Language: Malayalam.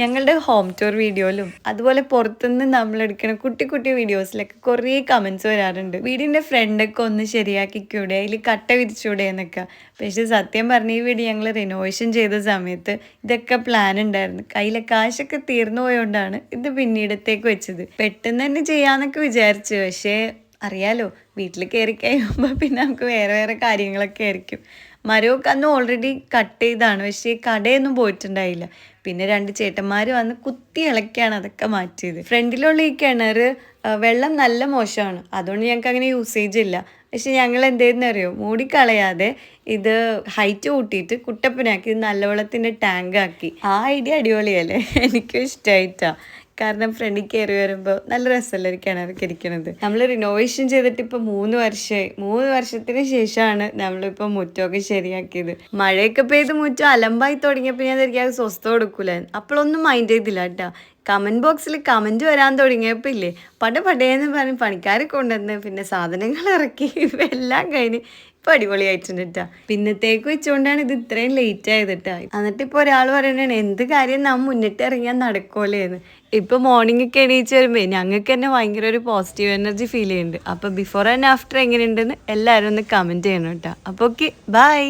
ഞങ്ങളുടെ ഹോം ടൂർ വീഡിയോയിലും അതുപോലെ പുറത്തുനിന്ന് നമ്മൾ എടുക്കുന്ന കുട്ടി കുട്ടി വീഡിയോസിലൊക്കെ കുറേ കമൻസ് വരാറുണ്ട്. വീടിന്റെ ഫ്രണ്ടൊക്കെ ഒന്ന് ശരിയാക്കിക്കൂടെ? അതിൽ കട്ട വിരിച്ചൂടെ എന്നൊക്കെ. പക്ഷെ സത്യം പറഞ്ഞ ഈ വീട് ഞങ്ങൾ റിനോവേഷൻ ചെയ്ത സമയത്ത് ഇതൊക്കെ പ്ലാൻ ഉണ്ടായിരുന്നു. കയ്യിലെ കാശൊക്കെ തീർന്നു പോയോണ്ടാണ് ഇത് പിന്നീടത്തേക്ക് വെച്ചത്. പെട്ടെന്ന് തന്നെ ചെയ്യാന്നൊക്കെ വിചാരിച്ചു. പക്ഷേ അറിയാലോ വീട്ടിൽ കയറി കഴിയുമ്പോൾ പിന്നെ നമുക്ക് വേറെ വേറെ കാര്യങ്ങളൊക്കെ ആയിരിക്കും. മരമൊക്കെ അന്ന് ഓൾറെഡി കട്ട് ചെയ്താണ്. പക്ഷേ കടയൊന്നും പോയിട്ടുണ്ടായില്ല. പിന്നെ രണ്ട് ചേട്ടന്മാർ വന്ന് കുത്തി ഇളക്കിയാണ് അതൊക്കെ മാറ്റിയത്. ഫ്രണ്ടിലുള്ള ഈ കിണർ വെള്ളം നല്ല മോശമാണ്. അതുകൊണ്ട് ഞങ്ങൾക്ക് അങ്ങനെ യൂസേജ് ഇല്ല. പക്ഷെ ഞങ്ങൾ എന്തേന്ന് അറിയോ? മൂടിക്കളയാതെ ഇത് ഹൈറ്റ് കൂട്ടിയിട്ട് കുട്ടപ്പനാക്കി ഇത് നല്ല വെള്ളത്തിന്റെ ടാങ്ക് ആക്കി. ആ ഐഡിയ അടിപൊളിയല്ലേ? എനിക്കും ഇഷ്ടമായിട്ടാ കാരണം ഫ്രണ്ടിൽ കയറി വരുമ്പോൾ നല്ല രസമല്ലേ ഒരു കിണറൊക്കെ ഇരിക്കണത്. നമ്മൾ റിനോവേഷൻ ചെയ്തിട്ട് ഇപ്പൊ മൂന്ന് വർഷമായി മൂന്ന് വർഷത്തിന് ശേഷമാണ് നമ്മളിപ്പോൾ മുറ്റമൊക്കെ ശരിയാക്കിയത്. മഴയൊക്കെ പെയ്ത് മുറ്റം അലമ്പായി തുടങ്ങിയപ്പോൾ ഞാൻ തിരിക്കാൻ സ്വസ്ഥ കൊടുക്കൂലായിരുന്നു അപ്പോഴൊന്നും മൈൻഡ് ചെയ്തില്ല കേട്ടോ കമന്റ് ബോക്സിൽ കമന്റ് വരാൻ തുടങ്ങിയപ്പോൾ ഇല്ലേ പട പടേന്ന് പറഞ്ഞ് പണിക്കാരെ കൊണ്ടുവന്ന് പിന്നെ സാധനങ്ങൾ ഇറക്കി എല്ലാം കഴിഞ്ഞ് ഇപ്പം അടിപൊളിയായിട്ടുണ്ട് കേട്ടോ പിന്നത്തേക്ക് വെച്ചുകൊണ്ടാണ് ഇത് ഇത്രയും ലേറ്റ് ആയത് കേട്ടോ എന്നിട്ട് ഇപ്പോൾ ഒരാൾ പറയണേ എന്ത് കാര്യം നാം മുന്നിട്ട് ഇറങ്ങിയാൽ നടക്കോലേന്ന് ഇപ്പോൾ മോർണിംഗ് ഒക്കെ എണീച്ച് വരുമ്പോൾ ഞങ്ങൾക്ക് തന്നെ ഭയങ്കര ഒരു പോസിറ്റീവ് എനർജി ഫീൽ ചെയ്യുന്നുണ്ട്. അപ്പോൾ ബിഫോർ ആൻഡ് ആഫ്റ്റർ എങ്ങനെയുണ്ടെന്ന് എല്ലാവരും ഒന്ന് കമന്റ് ചെയ്യണം കേട്ടോ അപ്പോൾ ഓക്കെ ബൈ